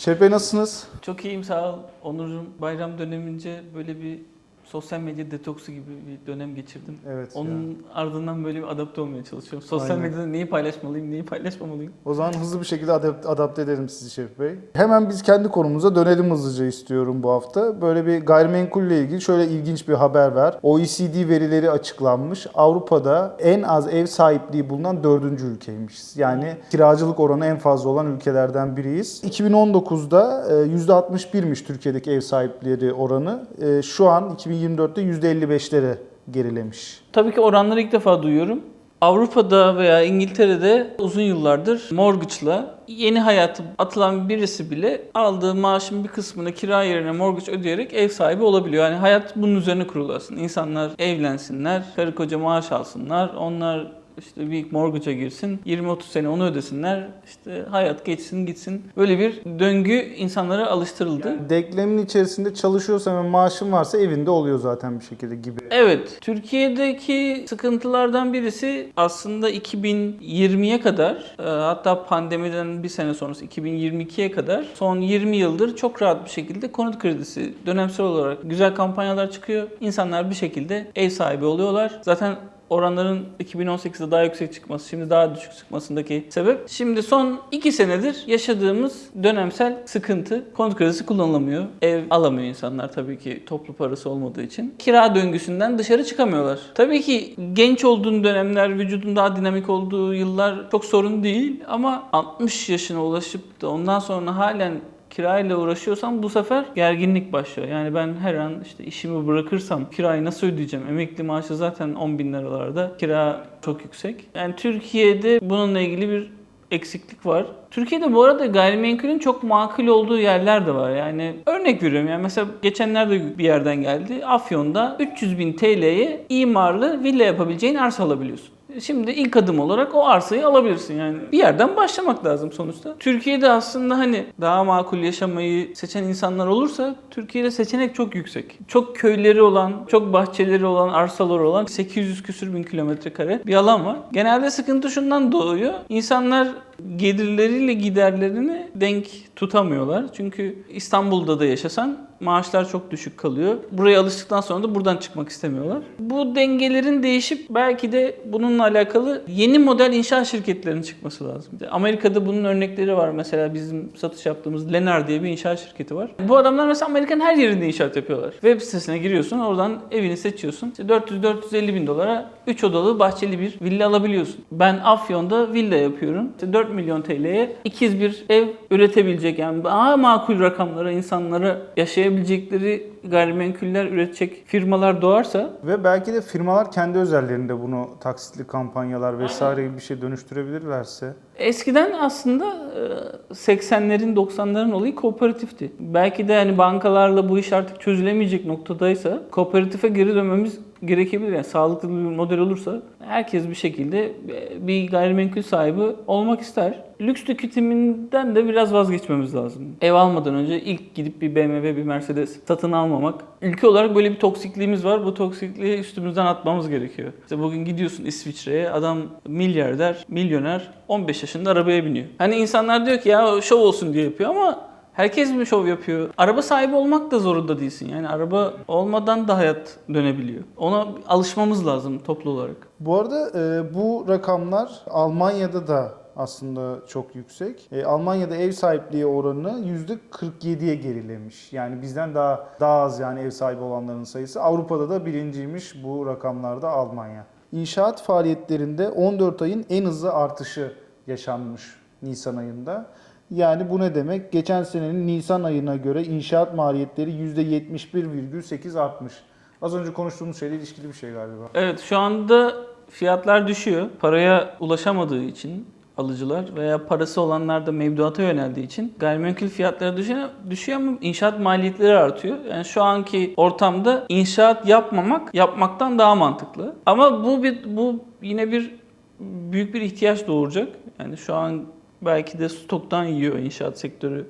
Şerif Bey nasılsınız? Çok iyiyim sağ ol Onurcuğum. Bayram dönemince böyle bir sosyal medya detoksu gibi bir dönem geçirdim. Evet. ya. Onun ardından böyle bir adapte olmaya çalışıyorum. Sosyal Aynen. medyada neyi paylaşmalıyım, neyi paylaşmamalıyım. O zaman hızlı bir şekilde adap- adapte edelim sizi Şerif Bey. Hemen biz kendi konumuza dönelim hızlıca istiyorum bu hafta. Böyle bir gayrimenkulle ilgili şöyle ilginç bir haber var. OECD verileri açıklanmış. Avrupa'da en az ev sahipliği bulunan dördüncü ülkeymişiz. Yani kiracılık oranı en fazla olan ülkelerden biriyiz. 2019'da e, %61'miş Türkiye'deki ev sahipleri oranı. E, Şu an 2024'te %55'lere gerilemiş. Tabii ki oranları ilk defa duyuyorum. Avrupa'da veya İngiltere'de uzun yıllardır mortgage'la yeni hayatı atılan birisi bile aldığı maaşın bir kısmını kira yerine mortgage ödeyerek ev sahibi olabiliyor. Yani hayat bunun üzerine kurulu aslında. İnsanlar evlensinler, karı koca maaş alsınlar, onlar işte bir mortgage'a girsin, 20-30 sene onu ödesinler, işte hayat geçsin gitsin. Böyle bir döngü insanlara alıştırıldı. Denklemin içerisinde çalışıyorsan ve maaşın varsa evinde oluyor zaten bir şekilde gibi. Evet, Türkiye'deki sıkıntılardan birisi aslında 2020'ye kadar e, hatta pandemiden bir sene sonrası 2022'ye kadar son 20 yıldır çok rahat bir şekilde konut kredisi dönemsel olarak güzel kampanyalar çıkıyor. İnsanlar bir şekilde ev sahibi oluyorlar. Zaten oranların 2018'de daha yüksek çıkması, şimdi daha düşük çıkmasındaki sebep. Şimdi son 2 senedir yaşadığımız dönemsel sıkıntı. Konut kredisi kullanılamıyor. Ev alamıyor insanlar tabii ki toplu parası olmadığı için. Kira döngüsünden dışarı çıkamıyorlar. Tabii ki genç olduğun dönemler, vücudun daha dinamik olduğu yıllar çok sorun değil ama 60 yaşına ulaşıp da ondan sonra halen kirayla uğraşıyorsam bu sefer gerginlik başlıyor. Yani ben her an işte işimi bırakırsam kirayı nasıl ödeyeceğim? Emekli maaşı zaten 10 bin liralarda. Kira çok yüksek. Yani Türkiye'de bununla ilgili bir eksiklik var. Türkiye'de bu arada gayrimenkulün çok makul olduğu yerler de var. Yani örnek veriyorum yani mesela geçenlerde bir yerden geldi. Afyon'da 300 bin TL'ye imarlı villa yapabileceğin arsa alabiliyorsun. Şimdi ilk adım olarak o arsayı alabilirsin yani. Bir yerden başlamak lazım sonuçta. Türkiye'de aslında hani daha makul yaşamayı seçen insanlar olursa Türkiye'de seçenek çok yüksek. Çok köyleri olan, çok bahçeleri olan, arsaları olan 800 küsür bin kilometre kare bir alan var. Genelde sıkıntı şundan doğuyor. İnsanlar gelirleriyle giderlerini denk tutamıyorlar. Çünkü İstanbul'da da yaşasan maaşlar çok düşük kalıyor. Buraya alıştıktan sonra da buradan çıkmak istemiyorlar. Bu dengelerin değişip belki de bununla alakalı yeni model inşaat şirketlerinin çıkması lazım. Amerika'da bunun örnekleri var. Mesela bizim satış yaptığımız Lennar diye bir inşaat şirketi var. Bu adamlar mesela Amerika'nın her yerinde inşaat yapıyorlar. Web sitesine giriyorsun, oradan evini seçiyorsun. İşte 400-450 bin dolara 3 odalı bahçeli bir villa alabiliyorsun. Ben Afyon'da villa yapıyorum. İşte 4 milyon TL'ye ikiz bir ev üretebilecek yani daha makul rakamlara insanlara yaşayabilecekleri gayrimenkuller üretecek firmalar doğarsa Ve belki de firmalar kendi özellerinde bunu taksitli kampanyalar vesaire gibi bir şey dönüştürebilirlerse. Eskiden aslında e, 80'lerin 90'ların olayı kooperatifti. Belki de hani bankalarla bu iş artık çözülemeyecek noktadaysa kooperatife geri dönmemiz gerekebilir. Yani sağlıklı bir model olursa herkes bir şekilde e, bir gayrimenkul sahibi olmak ister. Lüks tüketiminden de biraz vazgeçmemiz lazım. Ev almadan önce ilk gidip bir BMW, bir Mercedes satın almamak. Ülke olarak böyle bir toksikliğimiz var. Bu toksikliği üstümüzden atmamız gerekiyor. İşte bugün gidiyorsun İsviçre'ye, adam milyarder, milyoner, 15 yaşında arabaya biniyor. Hani insanlar diyor ki ya şov olsun diye yapıyor ama Herkes mi şov yapıyor? Araba sahibi olmak da zorunda değilsin. Yani araba olmadan da hayat dönebiliyor. Ona alışmamız lazım toplu olarak. Bu arada e, bu rakamlar Almanya'da da aslında çok yüksek. E, Almanya'da ev sahipliği oranı %47'ye gerilemiş. Yani bizden daha daha az yani ev sahibi olanların sayısı. Avrupa'da da birinciymiş bu rakamlarda Almanya. İnşaat faaliyetlerinde 14 ayın en hızlı artışı yaşanmış Nisan ayında. Yani bu ne demek? Geçen senenin Nisan ayına göre inşaat maliyetleri %71,8 artmış. Az önce konuştuğumuz şeyle ilişkili bir şey galiba. Evet şu anda fiyatlar düşüyor. Paraya ulaşamadığı için alıcılar veya parası olanlar da mevduata yöneldiği için gayrimenkul fiyatları düşüyor, düşüyor ama inşaat maliyetleri artıyor. Yani şu anki ortamda inşaat yapmamak yapmaktan daha mantıklı. Ama bu bir bu yine bir büyük bir ihtiyaç doğuracak. Yani şu an belki de stoktan yiyor inşaat sektörü.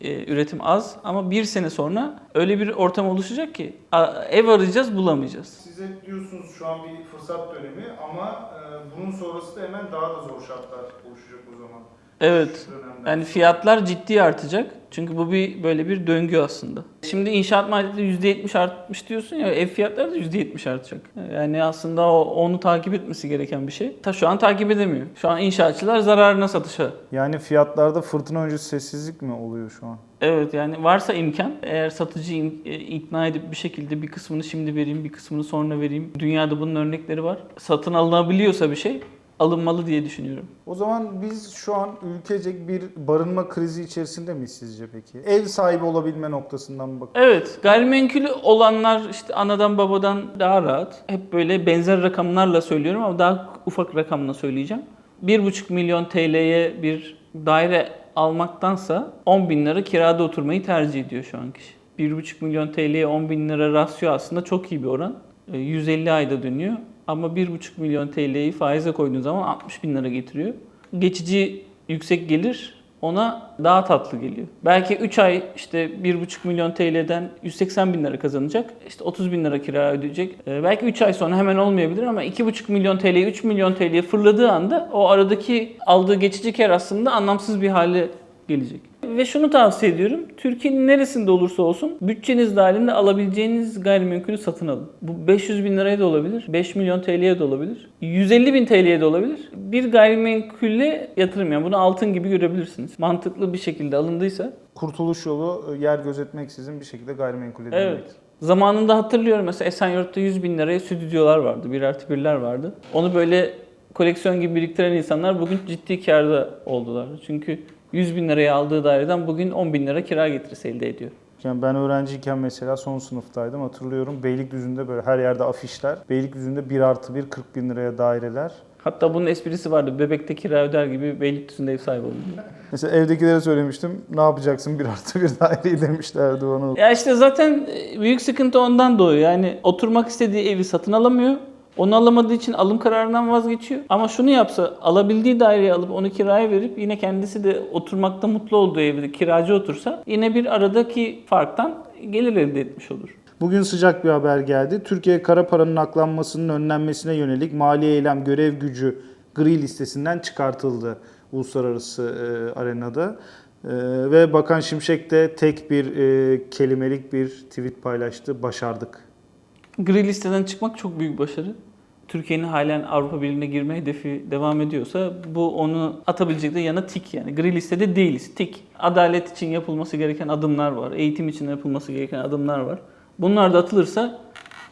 Ee, üretim az ama bir sene sonra öyle bir ortam oluşacak ki a- ev arayacağız bulamayacağız. Siz hep diyorsunuz şu an bir fırsat dönemi ama e, bunun sonrası da hemen daha da zor şartlar oluşacak o zaman. Evet. Yani fiyatlar ciddi artacak. Çünkü bu bir böyle bir döngü aslında. Şimdi inşaat maliyeti %70 artmış diyorsun ya ev fiyatları da %70 artacak. Yani aslında o, onu takip etmesi gereken bir şey. Ta şu an takip edemiyor. Şu an inşaatçılar zararına satışa. Yani fiyatlarda fırtına öncesi sessizlik mi oluyor şu an? Evet yani varsa imkan eğer satıcıyı e, ikna edip bir şekilde bir kısmını şimdi vereyim bir kısmını sonra vereyim. Dünyada bunun örnekleri var. Satın alınabiliyorsa bir şey alınmalı diye düşünüyorum. O zaman biz şu an ülkecek bir barınma krizi içerisinde miyiz sizce peki? Ev sahibi olabilme noktasından bakın? Evet, gayrimenkulü olanlar işte anadan babadan daha rahat. Hep böyle benzer rakamlarla söylüyorum ama daha ufak rakamla söyleyeceğim. 1,5 milyon TL'ye bir daire almaktansa 10 bin lira kirada oturmayı tercih ediyor şu an kişi. 1,5 milyon TL'ye 10 bin lira rasyo aslında çok iyi bir oran. E, 150 ayda dönüyor. Ama 1,5 milyon TL'yi faize koyduğun zaman 60 bin lira getiriyor. Geçici yüksek gelir ona daha tatlı geliyor. Belki 3 ay işte 1,5 milyon TL'den 180 bin lira kazanacak. İşte 30 bin lira kira ödeyecek. Ee, belki 3 ay sonra hemen olmayabilir ama 2,5 milyon TL'ye 3 milyon TL'ye fırladığı anda o aradaki aldığı geçici kar aslında anlamsız bir hale gelecek. Ve şunu tavsiye ediyorum. Türkiye'nin neresinde olursa olsun bütçeniz dahilinde alabileceğiniz gayrimenkulü satın alın. Bu 500 bin liraya da olabilir, 5 milyon TL'ye de olabilir, 150 bin TL'ye de olabilir. Bir gayrimenkule yatırım yani bunu altın gibi görebilirsiniz. Mantıklı bir şekilde alındıysa. Kurtuluş yolu e, yer gözetmeksizin bir şekilde gayrimenkul edilmek. Evet. Zamanında hatırlıyorum mesela Esenyurt'ta 100 bin liraya stüdyolar vardı, bir artı birler vardı. Onu böyle koleksiyon gibi biriktiren insanlar bugün ciddi karda oldular. Çünkü 100 bin liraya aldığı daireden bugün 10 bin lira kira getirisi elde ediyor. Yani ben öğrenciyken mesela son sınıftaydım hatırlıyorum. Beylikdüzü'nde böyle her yerde afişler. Beylikdüzü'nde 1 artı 1 40 bin liraya daireler. Hatta bunun esprisi vardı. Bebekte kira öder gibi Beylikdüzü'nde ev sahibi oldu. Mesela evdekilere söylemiştim. Ne yapacaksın 1 artı 1 daireyi demişlerdi bana. Ya işte zaten e, büyük sıkıntı ondan doğuyor. Yani oturmak istediği evi satın alamıyor. Onu alamadığı için alım kararından vazgeçiyor. Ama şunu yapsa alabildiği daireyi alıp onu kiraya verip yine kendisi de oturmakta mutlu olduğu evde kiracı otursa yine bir aradaki farktan gelir elde etmiş olur. Bugün sıcak bir haber geldi. Türkiye kara paranın aklanmasının önlenmesine yönelik mali eylem görev gücü gri listesinden çıkartıldı uluslararası e, arenada. E, ve Bakan Şimşek de tek bir e, kelimelik bir tweet paylaştı. Başardık. Gri listeden çıkmak çok büyük başarı. Türkiye'nin halen Avrupa Birliği'ne girme hedefi devam ediyorsa bu onu atabilecek de yana tik yani. Gri listede değiliz. Tik. Adalet için yapılması gereken adımlar var. Eğitim için yapılması gereken adımlar var. Bunlar da atılırsa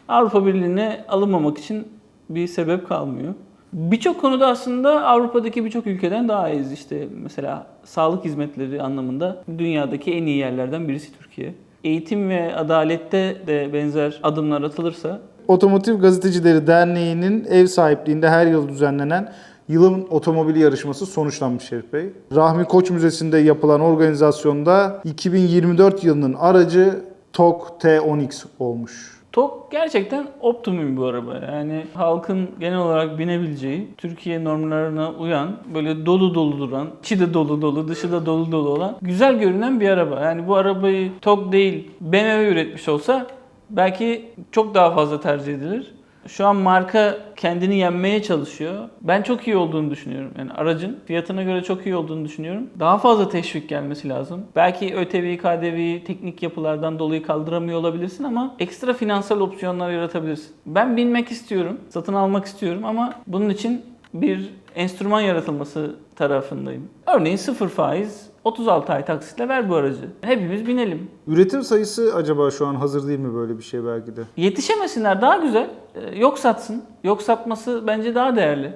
Avrupa Birliği'ne alınmamak için bir sebep kalmıyor. Birçok konuda aslında Avrupa'daki birçok ülkeden daha iyiyiz. İşte mesela sağlık hizmetleri anlamında dünyadaki en iyi yerlerden birisi Türkiye. Eğitim ve adalette de benzer adımlar atılırsa Otomotiv Gazetecileri Derneği'nin ev sahipliğinde her yıl düzenlenen Yılın Otomobili yarışması sonuçlanmış Şerif Bey. Rahmi Koç Müzesi'nde yapılan organizasyonda 2024 yılının aracı TOG T10X olmuş. TOG gerçekten optimum bu araba. Yani halkın genel olarak binebileceği, Türkiye normlarına uyan, böyle dolu dolu duran, içi de dolu dolu, dışı da dolu dolu olan, güzel görünen bir araba. Yani bu arabayı TOG değil, BMW üretmiş olsa belki çok daha fazla tercih edilir. Şu an marka kendini yenmeye çalışıyor. Ben çok iyi olduğunu düşünüyorum. Yani aracın fiyatına göre çok iyi olduğunu düşünüyorum. Daha fazla teşvik gelmesi lazım. Belki ÖTV, KDV'yi teknik yapılardan dolayı kaldıramıyor olabilirsin ama ekstra finansal opsiyonlar yaratabilirsin. Ben binmek istiyorum, satın almak istiyorum ama bunun için bir enstrüman yaratılması tarafındayım. Örneğin sıfır faiz 36 ay taksitle ver bu aracı. Hepimiz binelim. Üretim sayısı acaba şu an hazır değil mi böyle bir şey belki de? Yetişemesinler daha güzel. Ee, Yok satsın. Yok satması bence daha değerli.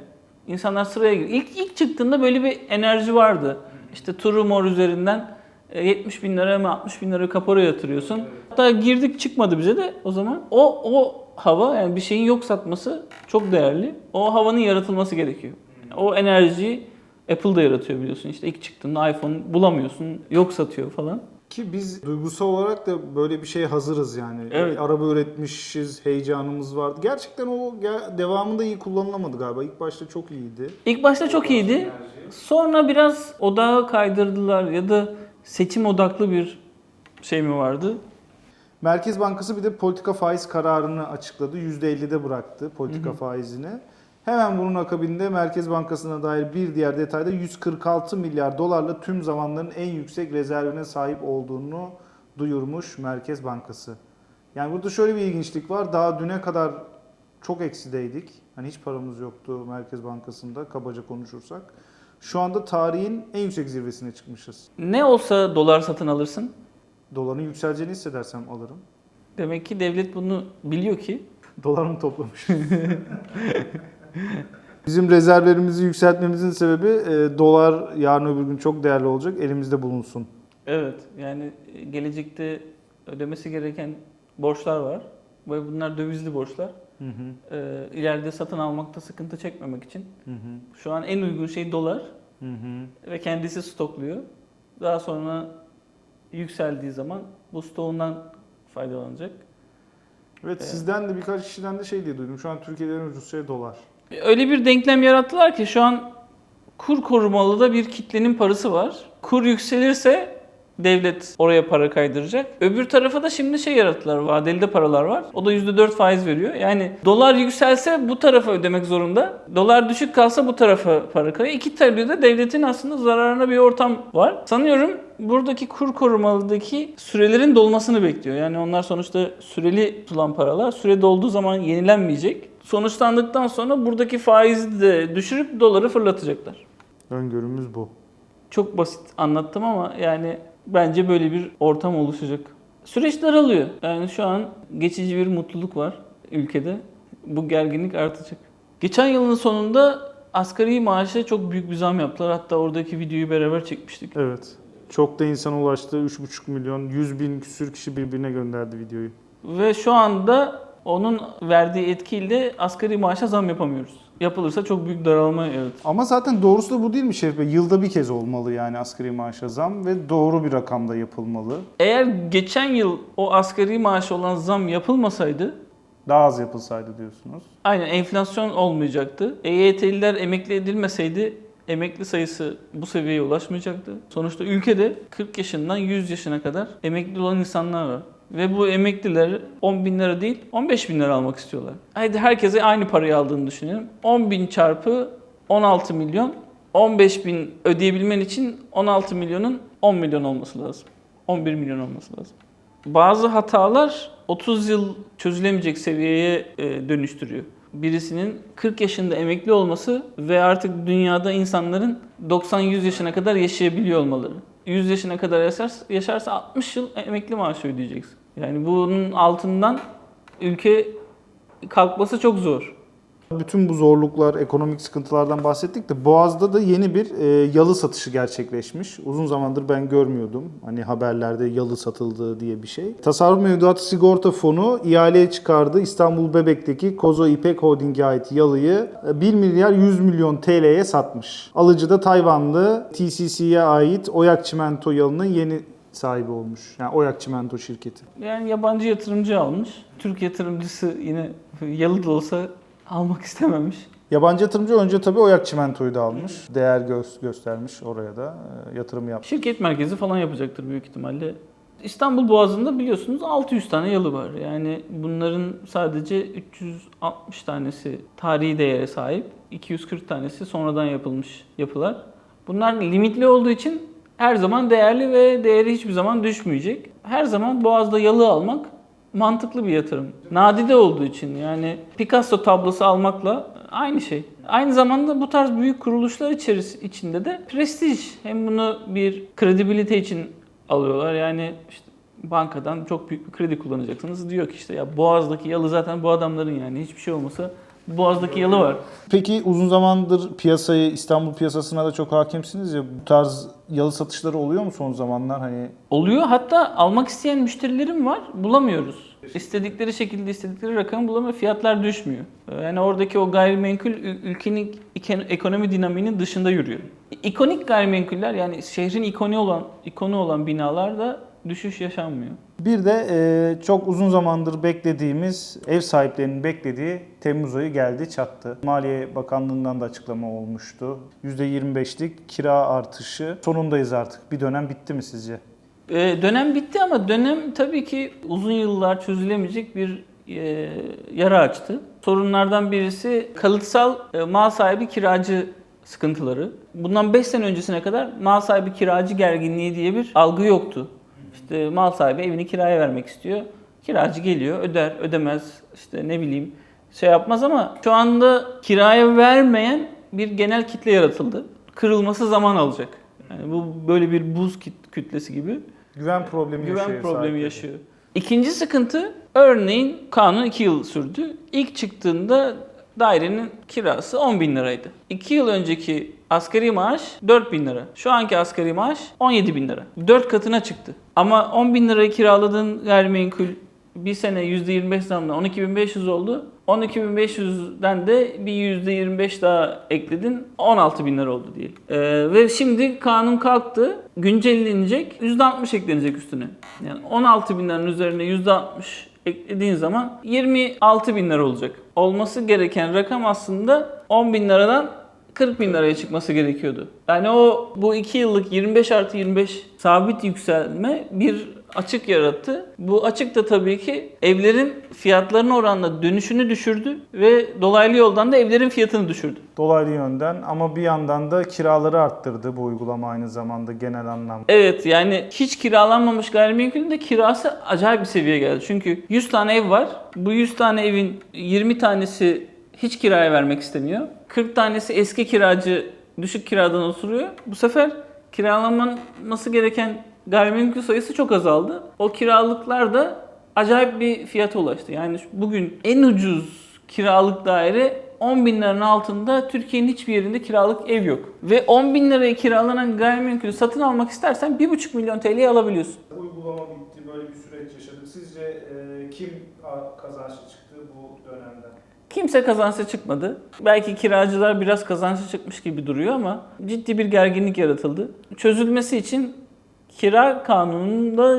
İnsanlar sıraya giriyor. İlk, ilk çıktığında böyle bir enerji vardı. İşte Turu Mor üzerinden e, 70 bin lira mı 60 bin lira kapora yatırıyorsun. Hatta girdik çıkmadı bize de o zaman. O, o hava yani bir şeyin yok satması çok değerli. O havanın yaratılması gerekiyor. O enerjiyi Apple da yaratıyor biliyorsun. İşte ilk çıktığında iPhone bulamıyorsun. Yok satıyor falan. Ki biz duygusal olarak da böyle bir şeye hazırız yani. Evet. Araba üretmişiz, heyecanımız vardı. Gerçekten o devamında iyi kullanılamadı galiba. İlk başta çok iyiydi. İlk başta çok iyiydi. Sonra biraz odağı kaydırdılar ya da seçim odaklı bir şey mi vardı? Merkez Bankası bir de politika faiz kararını açıkladı. %50'de bıraktı politika faizini. Hemen bunun akabinde Merkez Bankası'na dair bir diğer detayda 146 milyar dolarla tüm zamanların en yüksek rezervine sahip olduğunu duyurmuş Merkez Bankası. Yani burada şöyle bir ilginçlik var. Daha düne kadar çok eksideydik. Hani hiç paramız yoktu Merkez Bankası'nda kabaca konuşursak. Şu anda tarihin en yüksek zirvesine çıkmışız. Ne olsa dolar satın alırsın. Doların yükseleceğini hissedersem alırım. Demek ki devlet bunu biliyor ki Dolar mı toplamış? Bizim rezervlerimizi yükseltmemizin sebebi e, dolar yarın öbür gün çok değerli olacak. Elimizde bulunsun. evet yani gelecekte ödemesi gereken borçlar var ve bunlar dövizli borçlar. Hı hı, Ee, ileride satın almakta sıkıntı çekmemek için hı hı, şu an en uygun şey dolar hı hı. ve kendisi stokluyor. Daha sonra yükseldiği zaman bu stoğundan faydalanacak. Evet Evet. sizden de birkaç kişiden de şey diye duydum. Şu an Türkiye'de en ucuz şey dolar. Öyle bir denklem yarattılar ki şu an kur korumalı da bir kitlenin parası var. Kur yükselirse devlet oraya para kaydıracak. Öbür tarafa da şimdi şey yarattılar. Vadeli de paralar var. O da %4 faiz veriyor. Yani dolar yükselse bu tarafa ödemek zorunda. Dolar düşük kalsa bu tarafa para kayıyor. İki türlü de devletin aslında zararına bir ortam var. Sanıyorum buradaki kur korumalıdaki sürelerin dolmasını bekliyor. Yani onlar sonuçta süreli tutulan paralar. Süre dolduğu zaman yenilenmeyecek. Sonuçlandıktan sonra buradaki faizi de düşürüp doları fırlatacaklar. Öngörümüz bu. Çok basit anlattım ama yani bence böyle bir ortam oluşacak. Süreç daralıyor. Yani şu an geçici bir mutluluk var ülkede. Bu gerginlik artacak. Geçen yılın sonunda asgari maaşa çok büyük bir zam yaptılar. Hatta oradaki videoyu beraber çekmiştik. Evet. Çok da insana ulaştı. 3,5 milyon, 100 bin küsür kişi birbirine gönderdi videoyu. Ve şu anda onun verdiği etkiyle asgari maaşa zam yapamıyoruz. Yapılırsa çok büyük daralma yaratır. Ama zaten doğrusu da bu değil mi Şerif Bey? Yılda bir kez olmalı yani asgari maaşa zam ve doğru bir rakamda yapılmalı. Eğer geçen yıl o asgari maaş olan zam yapılmasaydı Daha az yapılsaydı diyorsunuz. Aynen enflasyon olmayacaktı. EYT'liler emekli edilmeseydi emekli sayısı bu seviyeye ulaşmayacaktı. Sonuçta ülkede 40 yaşından 100 yaşına kadar emekli olan insanlar var. Ve bu emekliler 10 bin lira değil 15 bin lira almak istiyorlar. Haydi herkese aynı parayı aldığını düşünelim. 10 bin çarpı 16 milyon 15 bin ödeyebilmen için 16 milyonun 10 milyon olması lazım. 11 milyon olması lazım. Bazı hatalar 30 yıl çözülemeyecek seviyeye e, dönüştürüyor. Birisinin 40 yaşında emekli olması ve artık dünyada insanların 90-100 yaşına kadar yaşayabiliyor olmaları. 100 yaşına kadar yaşarsa, yaşarsa 60 yıl emekli maaşı ödeyeceksin. Yani bunun altından ülke kalkması çok zor. Bütün bu zorluklar, ekonomik sıkıntılardan bahsettik de Boğaz'da da yeni bir e, yalı satışı gerçekleşmiş. Uzun zamandır ben görmüyordum. Hani haberlerde yalı satıldığı diye bir şey. Tasarruf Mevduat Sigorta Fonu ihaleye çıkardı. İstanbul Bebek'teki Kozo İpek Holding'e ait yalıyı e, 1 milyar 100 milyon TL'ye satmış. Alıcı da Tayvanlı TCC'ye ait Oyak Çimento yalının yeni sahibi olmuş. Yani Oyak Çimento şirketi. Yani yabancı yatırımcı almış. Türk yatırımcısı yine yalı da olsa almak istememiş. Yabancı yatırımcı önce tabii Oyak Çimento'yu da almış. Değer gö- göstermiş oraya da e, yatırım yapmış. Şirket merkezi falan yapacaktır büyük ihtimalle. İstanbul Boğazı'nda biliyorsunuz 600 tane yalı var. Yani bunların sadece 360 tanesi tarihi değere sahip. 240 tanesi sonradan yapılmış yapılar. Bunlar limitli olduğu için her zaman değerli ve değeri hiçbir zaman düşmeyecek. Her zaman Boğaz'da yalı almak mantıklı bir yatırım. Nadide olduğu için yani Picasso tablosu almakla aynı şey. Aynı zamanda bu tarz büyük kuruluşlar içeris içinde de prestij. Hem bunu bir kredibilite için alıyorlar. Yani işte bankadan çok büyük bir kredi kullanacaksınız. Diyor ki işte ya Boğaz'daki yalı zaten bu adamların yani hiçbir şey olmasa Boğaz'daki yalı var. Peki uzun zamandır piyasayı, İstanbul piyasasına da çok hakimsiniz ya. Bu tarz yalı satışları oluyor mu son zamanlar? Hani Oluyor. Hatta almak isteyen müşterilerim var. Bulamıyoruz. İstedikleri şekilde istedikleri rakamı bulamıyor. Fiyatlar düşmüyor. Yani oradaki o gayrimenkul ül- ülkenin ekonomi dinamiğinin dışında yürüyor. İkonik gayrimenkuller yani şehrin ikoni olan ikonu olan binalarda düşüş yaşanmıyor. bir de e, çok uzun zamandır beklediğimiz, ev sahiplerinin beklediği Temmuz ayı geldi çattı. Maliye Bakanlığı'ndan da açıklama olmuştu. %25'lik kira artışı. Sonundayız artık. Bir dönem bitti mi sizce? Ee, dönem bitti ama dönem tabii ki uzun yıllar çözülemeyecek bir e, yara açtı. sorunlardan birisi kalıtsal e, mal sahibi kiracı sıkıntıları. Bundan 5 sene öncesine kadar mal sahibi kiracı gerginliği diye bir algı yoktu. İşte mal sahibi evini kiraya vermek istiyor. Kiracı geliyor, öder, ödemez, işte ne bileyim şey yapmaz ama şu anda kiraya vermeyen bir genel kitle yaratıldı. Kırılması zaman alacak. Yani bu böyle bir buz kütlesi gibi Güven problemi güven yaşıyor. problemi sahipleri. yaşıyor. İkinci sıkıntı örneğin kanun 2 yıl sürdü. İlk çıktığında dairenin kirası 10 bin liraydı. 2 yıl önceki asgari maaş 4 bin lira. Şu anki asgari maaş 17 bin lira. 4 katına çıktı. Ama 10 bin lirayı kiraladığın gayrimenkul bir sene %25 zamla 12.500 oldu. 12.500'den de bir %25 daha ekledin. 16 bin lira oldu diye. Ee, ve şimdi kanun kalktı. Güncellenecek. %60 eklenecek üstüne. Yani 16 bin liranın üzerine %60 eklediğin zaman 26 bin lira olacak. Olması gereken rakam aslında 10 bin liradan 40 bin liraya çıkması gerekiyordu. Yani o bu 2 yıllık 25 artı 25 sabit yükselme bir açık yarattı. Bu açık da tabii ki evlerin fiyatlarına oranla dönüşünü düşürdü ve dolaylı yoldan da evlerin fiyatını düşürdü. Dolaylı yönden ama bir yandan da kiraları arttırdı bu uygulama aynı zamanda genel anlamda. Evet yani hiç kiralanmamış gayrimenkulün de kirası acayip bir seviyeye geldi. Çünkü 100 tane ev var. Bu 100 tane evin 20 tanesi hiç kiraya vermek istemiyor. 40 tanesi eski kiracı düşük kiradan oturuyor. Bu sefer kiralanması gereken gayrimenkul sayısı çok azaldı. O kiralıklar da acayip bir fiyata ulaştı. Yani bugün en ucuz kiralık daire 10 bin liranın altında Türkiye'nin hiçbir yerinde kiralık ev yok. Ve 10 bin liraya kiralanan gayrimenkulü satın almak istersen 1,5 milyon TL'ye alabiliyorsun. Uygulama bitti, böyle bir süreç yaşadık. Sizce e, kim kazançlı çıktı bu dönemden? Kimse kazançlı çıkmadı. Belki kiracılar biraz kazançlı çıkmış gibi duruyor ama ciddi bir gerginlik yaratıldı. Çözülmesi için kira kanununda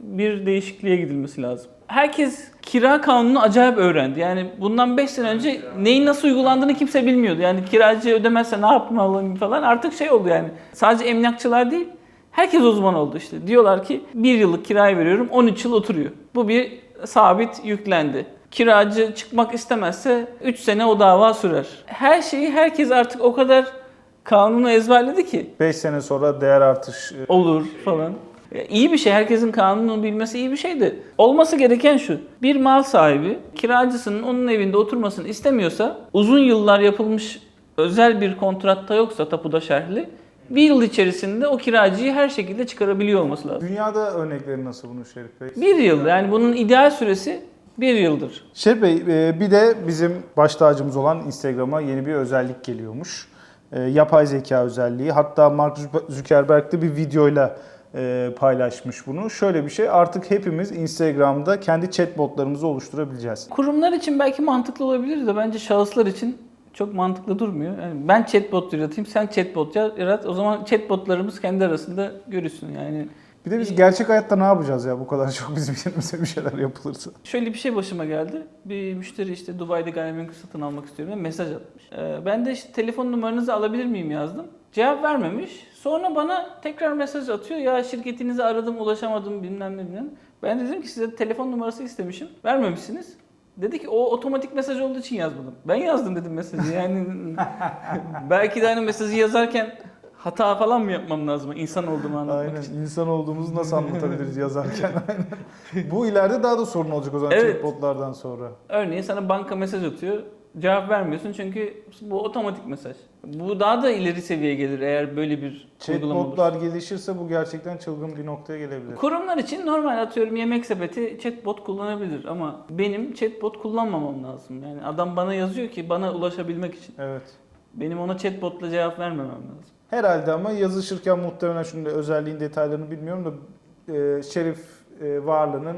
bir değişikliğe gidilmesi lazım. Herkes kira kanununu acayip öğrendi. Yani bundan 5 sene önce neyin nasıl uygulandığını kimse bilmiyordu. Yani kiracı ödemezse ne yapmalıyım falan artık şey oldu yani. Sadece emlakçılar değil, herkes uzman oldu işte. Diyorlar ki bir yıllık kiraya veriyorum 13 yıl oturuyor. Bu bir sabit yüklendi. Kiracı çıkmak istemezse 3 sene o dava sürer. Her şeyi herkes artık o kadar kanunu ezberledi ki 5 sene sonra değer artış e, olur falan. Ya iyi bir şey. Herkesin kanunu bilmesi iyi bir şey de. Olması gereken şu. Bir mal sahibi kiracısının onun evinde oturmasını istemiyorsa uzun yıllar yapılmış özel bir kontratta yoksa tapuda şerhli bir yıl içerisinde o kiracıyı her şekilde çıkarabiliyor olması lazım. Dünyada örnekleri nasıl bunun Şerif Bey? Bir yıl yani bunun ideal süresi bir yıldır. Şerif Bey e, bir de bizim baş tacımız olan Instagram'a yeni bir özellik geliyormuş. E, Yapay zeka özelliği. Hatta Mark Zuckerberg de bir videoyla e, paylaşmış bunu. Şöyle bir şey artık hepimiz Instagram'da kendi chatbotlarımızı oluşturabileceğiz. Kurumlar için belki mantıklı olabilir de bence şahıslar için çok mantıklı durmuyor. Yani ben chatbot yaratayım, sen chatbot yarat. O zaman chatbotlarımız kendi arasında görüşsün. Yani Bir de biz gerçek hayatta ne yapacağız ya bu kadar çok bizim yerimize bir şeyler yapılırsa. Şöyle bir şey başıma geldi. Bir müşteri işte Dubai'de gayrimenkul satın almak istiyorum diye mesaj atmış. Ee, ben de işte telefon numaranızı alabilir miyim yazdım. Cevap vermemiş. Sonra bana tekrar mesaj atıyor. Ya şirketinizi aradım ulaşamadım bilmem ne bilmem. Ben dedim ki size telefon numarası istemişim. Vermemişsiniz. Dedi ki o otomatik mesaj olduğu için yazmadım. Ben yazdım dedim mesajı. Yani belki de hani mesajı yazarken hata falan mı yapmam lazım insan olduğumu anlatmak Aynen. için. İnsan olduğumuzu nasıl anlatabiliriz yazarken? Aynen. Bu ileride daha da sorun olacak o zaman Evet. chatbotlardan sonra. Örneğin sana banka mesaj atıyor. Cevap vermiyorsun çünkü bu otomatik mesaj. Bu daha da ileri seviyeye gelir eğer böyle bir uygulama. Chatbotlar gelişirse bu gerçekten çılgın bir noktaya gelebilir. Kurumlar için normal atıyorum yemek sepeti chatbot kullanabilir ama benim chatbot kullanmamam lazım. Yani adam bana yazıyor ki bana ulaşabilmek için. Evet. Benim ona chatbotla cevap vermemem lazım. Herhalde ama yazışırken muhtemelen şimdi özelliğin detaylarını bilmiyorum da e, Şerif e, Varlı'nın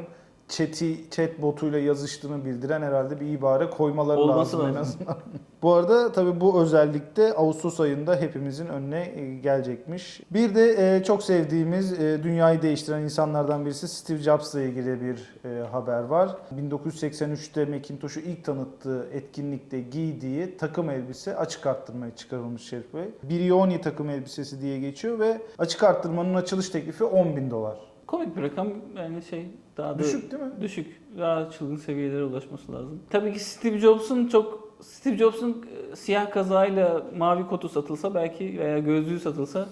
chat'i chat botuyla yazıştığını bildiren herhalde bir ibare koymaları Olması lazım, en lazım. azından. bu arada tabii bu özellikte Ağustos ayında hepimizin önüne e, gelecekmiş. Bir de e, çok sevdiğimiz e, dünyayı değiştiren insanlardan birisi Steve Jobs'la ilgili bir haber var. 1983'te Macintosh'u ilk tanıttığı etkinlikte giydiği takım elbise açık arttırmaya çıkarılmış Şerif Bey. Brioni takım elbisesi diye geçiyor ve açık arttırmanın açılış teklifi 10 bin dolar. Komik bir rakam yani şey daha da Düşük değil mi? düşük. Daha çılgın seviyelere ulaşması lazım. Tabii ki Steve Jobs'un çok Steve Jobs'un e, siyah kazayla mavi kotu satılsa belki veya gözlüğü satılsa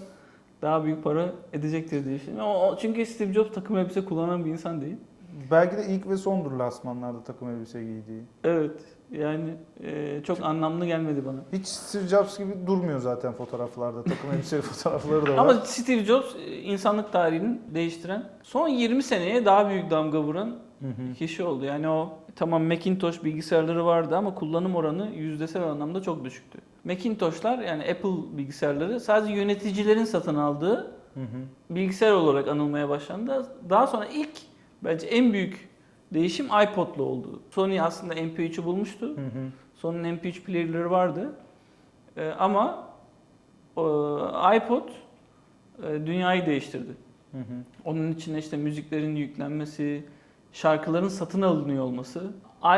daha büyük para edecektir diye düşünüyorum. O- çünkü Steve Jobs takım elbise kullanan bir insan değil. Belki de ilk ve sondur lasmanlarda takım elbise giydiği. Evet. Yani e, çok anlamlı gelmedi bana. Hiç Steve Jobs gibi durmuyor zaten fotoğraflarda. Takım elbise fotoğrafları da var. Ama Steve Jobs e, insanlık tarihini değiştiren, son 20 seneye daha büyük damga vuran Hı hı. kişi oldu. Yani o tamam Macintosh bilgisayarları vardı ama kullanım oranı yüzdesel anlamda çok düşüktü. Macintosh'lar yani Apple bilgisayarları sadece yöneticilerin satın aldığı Hı hı. bilgisayar olarak anılmaya başlandı. Daha sonra ilk bence en büyük değişim iPod'la oldu. Sony aslında MP3'ü bulmuştu. Hı hı. Sony'nin MP3 player'ları vardı. Ee, ama e, iPod e, dünyayı değiştirdi. Hı hı. Onun içine işte müziklerin yüklenmesi, şarkıların satın alınıyor olması,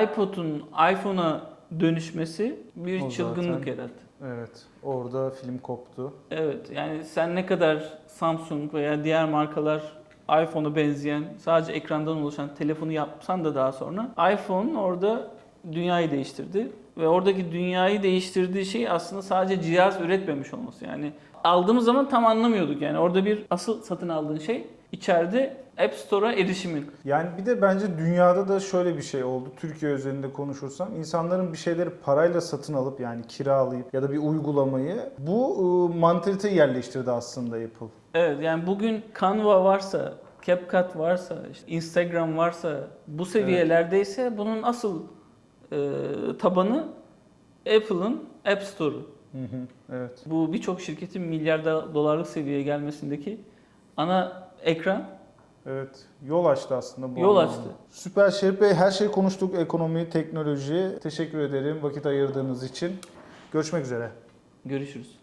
iPod'un iPhone'a dönüşmesi bir O çılgınlık zaten- yarattı. Evet. Orada film koptu. Evet yani sen ne kadar Samsung veya diğer markalar iPhone'a benzeyen sadece ekrandan oluşan telefonu yapsan da daha sonra iPhone orada dünyayı değiştirdi. Ve oradaki dünyayı değiştirdiği şey aslında sadece cihaz üretmemiş olması. Yani aldığımız zaman tam anlamıyorduk. Yani orada bir asıl satın aldığın şey içeride App Store'a erişimin. Yani bir de bence dünyada da şöyle bir şey oldu. Türkiye özelinde konuşursam insanların bir şeyleri parayla satın alıp yani kiralayıp ya da bir uygulamayı bu ıı, mantaliteyi yerleştirdi aslında Apple. Evet yani bugün Canva varsa, CapCut varsa, işte Instagram varsa bu seviyelerdeyse bunun asıl e, tabanı Apple'ın App Store'u. Hı hı. Evet. Bu birçok şirketin milyar dolarlık seviyeye gelmesindeki ana ekran. Evet. Yol açtı aslında bu Yol anlamda. açtı. Süper Şerif Bey her şey konuştuk. Ekonomi, teknoloji. Teşekkür ederim vakit ayırdığınız için. Görüşmek üzere. Görüşürüz.